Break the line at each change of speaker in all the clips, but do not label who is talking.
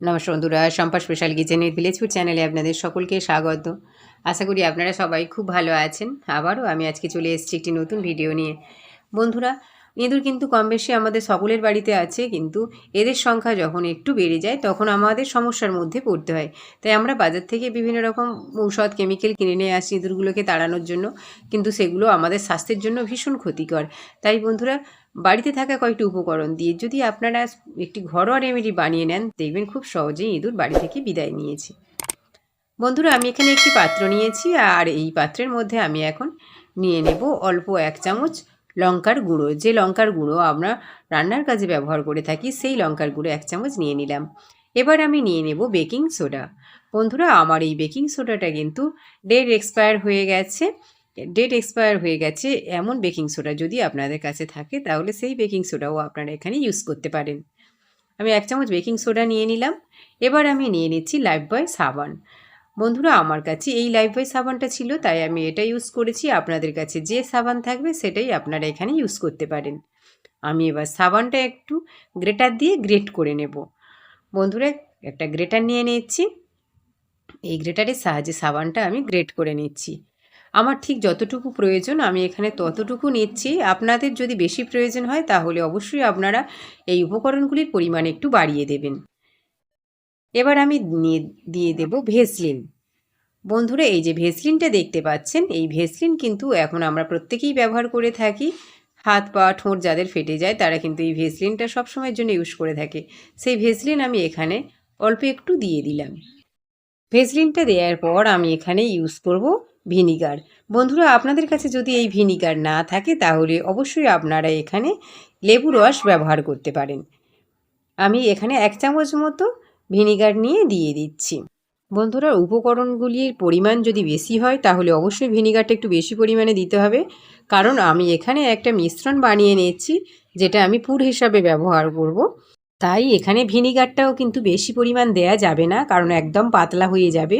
নমস্কার বন্ধুরা সম্পা স্পেশাল কিচেনের ভিলেজ ফুড চ্যানেলে আপনাদের সকলকে স্বাগত। আশা করি আপনারা সবাই খুব ভালো আছেন। আবারও আমি আজকে চলে এসেছি একটি নতুন ভিডিও নিয়ে। বন্ধুরা, ইঁদুর কিন্তু কম বেশি আমাদের সকলের বাড়িতে আছে, কিন্তু এদের সংখ্যা যখন একটু বেড়ে যায়, তখন আমাদের সমস্যার মধ্যে পড়তে হয়। তাই আমরা বাজার থেকে বিভিন্ন রকম ঔষধ কেমিক্যাল কিনে নিয়ে আসি ইঁদুরগুলোকে তাড়ানোর জন্য, কিন্তু সেগুলো আমাদের স্বাস্থ্যের জন্য ভীষণ ক্ষতিকর। তাই বন্ধুরা বাড়িতে থাকা কয়েকটি উপকরণ দিয়ে যদি আপনারা একটি ঘরোয়া রেমেডি বানিয়ে নেন, দেখবেন খুব সহজেই ইঁদুর বাড়ি থেকে বিদায় নিয়েছে। বন্ধুরা, আমি এখানে একটি পাত্র নিয়েছি, আর এই পাত্রের মধ্যে আমি এখন নিয়ে নেব অল্প এক চামচ লঙ্কার গুঁড়ো। যে লঙ্কার গুঁড়ো আমরা রান্নার কাজে ব্যবহার করে থাকি, সেই লঙ্কার গুঁড়ো এক চামচ নিয়ে নিলাম। এবার আমি নিয়ে নেব বেকিং সোডা। বন্ধুরা, আমার এই বেকিং সোডাটা কিন্তু ডেট এক্সপায়ার হয়ে গেছে। ডেট এক্সপায়ার হয়ে গেছে, এমন বেকিং সোডা যদি আপনাদের কাছে থাকে, তাহলে সেই বেকিং সোডাও আপনারা এখানে ইউজ করতে পারেন। আমি এক চামচ বেকিং সোডা নিয়ে নিলাম, এবার আমি নিয়ে নিচ্ছি লাইফ বয় সাবান। বন্ধুরা, আমার কাছে এই লাইফ বয় সাবানটা ছিল, তাই আমি এটা ইউজ করেছি। আপনাদের কাছে যে সাবান থাকবে, সেটাই আপনারা এখানে ইউজ করতে পারেন। আমি এবার সাবানটা একটু গ্রেটার দিয়ে গ্রেট করে নেব। বন্ধুরা, একটা গ্রেটার নিয়ে নিচ্ছি। এই গ্রেটারের সাহায্যে সাবানটা আমি গ্রেট করে নিচ্ছি। আমার ঠিক যতটুকু প্রয়োজন আমি এখানে ততটুকু নিচ্ছি। আপনাদের যদি বেশি প্রয়োজন হয় তাহলে অবশ্যই আপনারা এই উপকরণগুলির পরিমাণ একটু বাড়িয়ে দেবেন। এবার আমি দিয়ে দেব ভেসলিন। বন্ধুরা, এই যে ভেসলিনটা দেখতে পাচ্ছেন, এই ভেসলিন কিন্তু এখন আমরা প্রত্যেকেই ব্যবহার করে থাকি। হাত পা, ঠোঁট যাদের ফেটে যায় তারা কিন্তু এই ভেসলিনটা সবসময়ের জন্য ইউজ করে থাকে। সেই ভেসলিন আমি এখানে অল্প একটু দিয়ে দিলাম। ভেসলিনটা দেওয়ার পর আমি এখানে ইউজ করব ভিনিগার। বন্ধুরা, আপনাদের কাছে যদি এই ভিনিগার না থাকে, তাহলে অবশ্যই আপনারা এখানে লেবু রস ব্যবহার করতে পারেন। আমি এখানে এক চামচ মতো ভিনিগার নিয়ে দিয়ে দিচ্ছি। বন্ধুরা, উপকরণগুলির পরিমাণ যদি বেশি হয়, তাহলে অবশ্যই ভিনিগারটা একটু বেশি পরিমাণে দিতে হবে। কারণ আমি এখানে একটা মিশ্রণ বানিয়ে নিয়েছি, যেটা আমি পুর হিসাবে ব্যবহার করব। তাই এখানে ভিনিগারটাও কিন্তু বেশি পরিমাণ দেয়া যাবে না, কারণ একদম পাতলা হয়ে যাবে।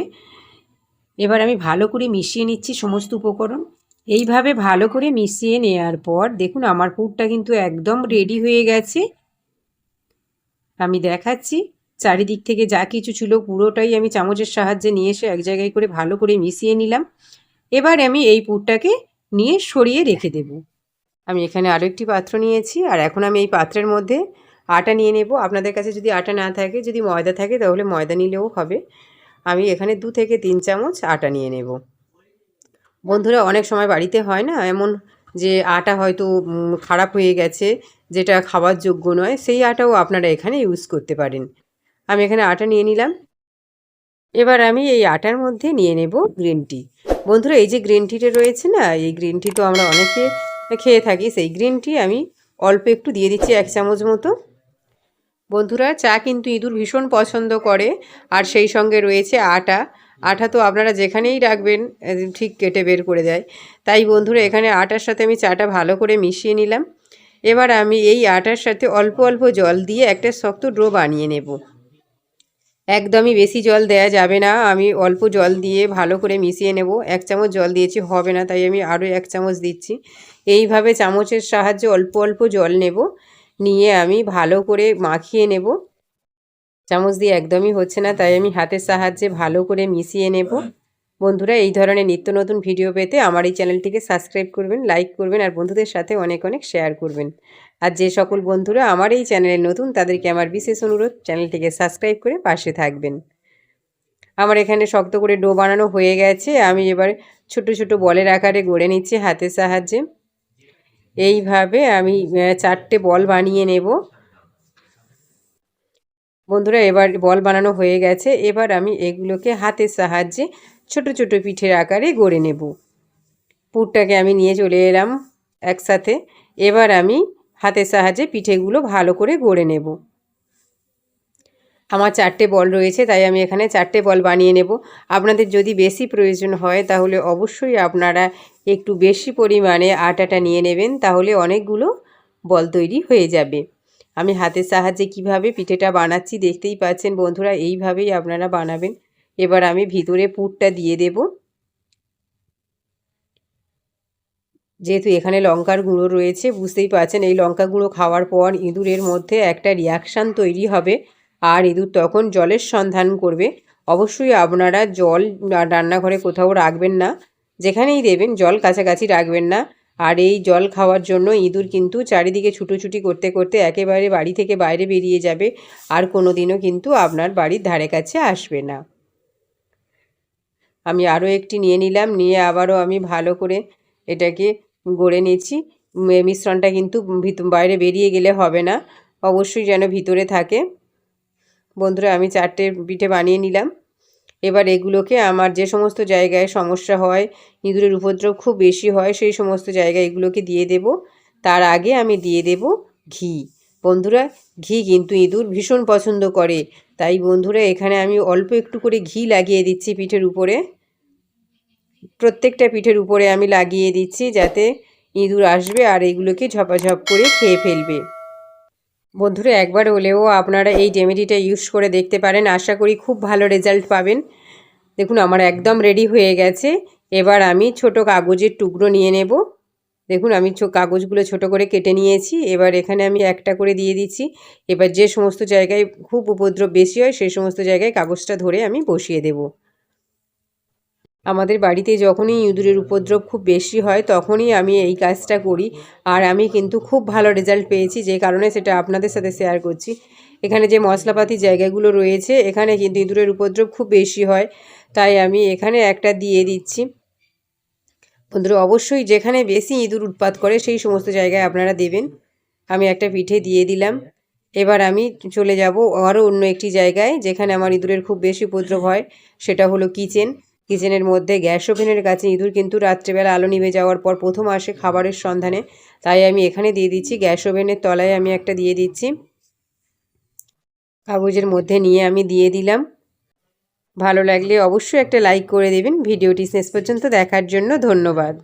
এবার আমি ভালো করে মিশিয়ে নিচ্ছি সমস্ত উপকরণ। এইভাবে ভালো করে মিশিয়ে নেওয়ার পর দেখুন আমার পুরটা কিন্তু একদম রেডি হয়ে গেছে। আমি দেখাচ্ছি, চারিদিক থেকে যা কিছু ছিল পুরোটাই আমি চামচের সাহায্যে নিয়ে এসে এক জায়গায় করে ভালো করে মিশিয়ে নিলাম। এবার আমি এই পুরটাকে নিয়ে সরিয়ে রেখে দেব। আমি এখানে আরও একটি পাত্র নিয়েছি আর এখন আমি এই পাত্রের মধ্যে আটা নিয়ে নেব। আপনাদের কাছে যদি আটা না থাকে, যদি ময়দা থাকে তাহলে ময়দা নিলেও হবে। আমি এখানে দু থেকে তিন চামচ আটা নিয়ে নেব। বন্ধুরা, অনেক সময় বাড়িতে হয় না এমন যে আটা হয়তো খারাপ হয়ে গেছে, যেটা খাওয়ার যোগ্য নয়, সেই আটাও আপনারা এখানে ইউজ করতে পারেন। আমি এখানে আটা নিয়ে নিলাম। এবার আমি এই আটার মধ্যে নিয়ে নেব গ্রিন টি বন্ধুরা, এই যে গ্রিন টিটা রয়েছে না, এই গ্রিন টি তো আমরা অনেকে খেয়ে থাকি, সেই গ্রিন টি আমি অল্প একটু দিয়ে দিচ্ছি এক চামচ মতো। বন্ধুরা, চা কিন্তু ইঁদুর ভীষণ পছন্দ করে, আর সেই সঙ্গে রয়েছে আটা। আটা তো আপনারা যেখানেই রাখবেন ঠিক কেটে বের করে দেয়। তাই বন্ধুরা, এখানে আটার সাথে আমি চাটা ভালো করে মিশিয়ে নিলাম। এবার আমি এই আটার সাথে অল্প অল্প জল দিয়ে একটা শক্ত ড্রো বানিয়ে নেব। একদমই বেশি জল দেয়া যাবে না, আমি অল্প জল দিয়ে ভালো করে মিশিয়ে নেব। এক চামচ জল দিয়েছি, হবে না, তাই আমি আরও এক চামচ দিচ্ছি। এইভাবে চামচের সাহায্যে অল্প অল্প জল নেব। নিয়ে আমি ভালো করে মাখিয়ে নেব। চামচ দিয়ে একদমই হচ্ছে না, তাই আমি হাতের সাহায্যে ভালো করে মিশিয়ে নেব। বন্ধুরা, এই ধরনের নিত্য নতুন ভিডিও পেতে আমার এই চ্যানেলটিকে সাবস্ক্রাইব করবেন, লাইক করবেন আর বন্ধুদের সাথে অনেক অনেক শেয়ার করবেন। আর যে সকল বন্ধুরা আমার এই চ্যানেলে নতুন, তাদেরকে আমার বিশেষ অনুরোধ, চ্যানেলটিকে সাবস্ক্রাইব করে পাশে থাকবেন। আমার এখানে শক্ত করে ডো বানানো হয়ে গেছে। আমি এবার ছোট ছোট বলের আকারে গড়ে নিচ্ছি হাতের সাহায্যে। এইভাবে আমি চারটে বল বানিয়ে নেব। বন্ধুরা, এবার বল বানানো হয়ে গেছে। এবার আমি এগুলোকে হাতের সাহায্যে ছোট ছোট পিঠের আকারে গড়ে নেব। পুরটাকে আমি নিয়ে চলে এলাম একসাথে। এবার আমি হাতের সাহায্যে পিঠেগুলো ভালো করে গড়ে নেব। আমার চারটে বল রয়েছে, তাই আমি এখানে চারটে বল বানিয়ে নেব। আপনাদের যদি বেশি প্রয়োজন হয়, তাহলে অবশ্যই আপনারা একটু বেশি পরিমাণে আটাটা নিয়ে নেবেন, তাহলে অনেকগুলো বল তৈরি হয়ে যাবে। আমি হাতের সাহায্যে কীভাবে পিঠেটা বানাচ্ছি দেখতেই পাচ্ছেন বন্ধুরা, এইভাবেই আপনারা বানাবেন। এবার আমি ভিতরে পুরটা দিয়ে দেব। যেহেতু এখানে লঙ্কার গুঁড়ো রয়েছে, বুঝতেই পারছেন এই লঙ্কা গুঁড়ো খাওয়ার পর ইঁদুরের মধ্যে একটা রিয়াকশান তৈরি হবে আর ইঁদুর তখন জলের সন্ধান করবে। অবশ্যই আপনারা জল রান্নাঘরে কোথাও রাখবেন না। যেখানেই দেবেন, জল কাছাকাছি রাখবেন না। আর এই জল খাওয়ার জন্য ইঁদুর কিন্তু চারিদিকে ছুটোছুটি করতে করতে একেবারে বাড়ি থেকে বাইরে বেরিয়ে যাবে। আর কোনো দিনও কিন্তু আপনার বাড়ির ধারে কাছে আসবে না। আমি আরও একটি নিয়ে নিলাম, নিয়ে আবারও আমি ভালো করে এটাকে গড়ে নিয়েছি মিশ্রণটা কিন্তু বাইরে বেরিয়ে গেলে হবে না। অবশ্যই যেন ভিতরে থাকে। বন্ধুরা, আমি চারটে পিঠে বানিয়ে নিলাম। এবার এগুলোকে আমার যে সমস্ত জায়গায় সমস্যা হয়, ইঁদুরের উপদ্রব খুব বেশি হয়, সেই সমস্ত জায়গায় এগুলোকে দিয়ে দেব। তার আগে আমি দিয়ে দেব ঘি। বন্ধুরা, ঘি কিন্তু ইঁদুর ভীষণ পছন্দ করে। তাই বন্ধুরা, এখানে আমি অল্প একটু করে ঘি লাগিয়ে দিচ্ছি পিঠের উপরে। প্রত্যেকটা পিঠের উপরে আমি লাগিয়ে দিচ্ছি যাতে ইঁদুর আসবে আর এগুলোকে ঝপাঝপ করে খেয়ে ফেলবে। বন্ধুরা, একবার হলেও আপনারা এই রেমেডিটা ইউজ করে দেখতে পারেন। আশা করি খুব ভালো রেজাল্ট পাবেন। দেখুন, আমার একদম রেডি হয়ে গেছে। এবার আমি ছোট কাগজের টুকরো নিয়ে নেব। দেখুন, আমি কাগজগুলো ছোট করে কেটে নিয়েছি। এবার এখানে আমি একটা করে দিয়ে দিচ্ছি। এবার যে সমস্ত জায়গায় খুব উপদ্রব বেশি হয় সেই সমস্ত জায়গায় কাগজটা ধরে আমি বসিয়ে দেব। আমাদের বাড়িতে যখনই ইঁদুরের উপদ্রব খুব বেশি হয়, তখনই আমি এই কাজটা করি। আর আমি কিন্তু খুব ভালো রেজাল্ট পেয়েছি, যে কারণে সেটা আপনাদের সাথে শেয়ার করছি। এখানে যে মশলাপাতি জায়গাগুলো রয়েছে, এখানে কিন্তু ইঁদুরের উপদ্রব খুব বেশি হয়। তাই আমি এখানে একটা দিয়ে দিচ্ছি। বন্ধুরা, অবশ্যই যেখানে বেশি ইঁদুর উৎপাত করে, সেই সমস্ত জায়গায় আপনারা দেবেন। আমি একটা পিঠে দিয়ে দিলাম। এবার আমি চলে যাব আরও অন্য একটি জায়গায়, যেখানে আমার ইঁদুরের খুব বেশি উপদ্রব হয়, সেটা হলো কিচেন কিচেনের মধ্যে গ্যাস ওভেনের কাছে ইঁদুর কিন্তু রাত্রেবেলা আলো নিভে যাওয়ার পর প্রথম আসে খাবারের সন্ধানে। তাই আমি এখানে দিয়ে দিচ্ছি গ্যাস ওভেনের তলায় আমি একটা দিয়ে দিচ্ছি। কাগজের মধ্যে নিয়ে আমি দিয়ে দিলাম। ভালো লাগলে অবশ্যই একটা লাইক করে দেবেন। ভিডিওটি শেষ পর্যন্ত দেখার জন্য ধন্যবাদ।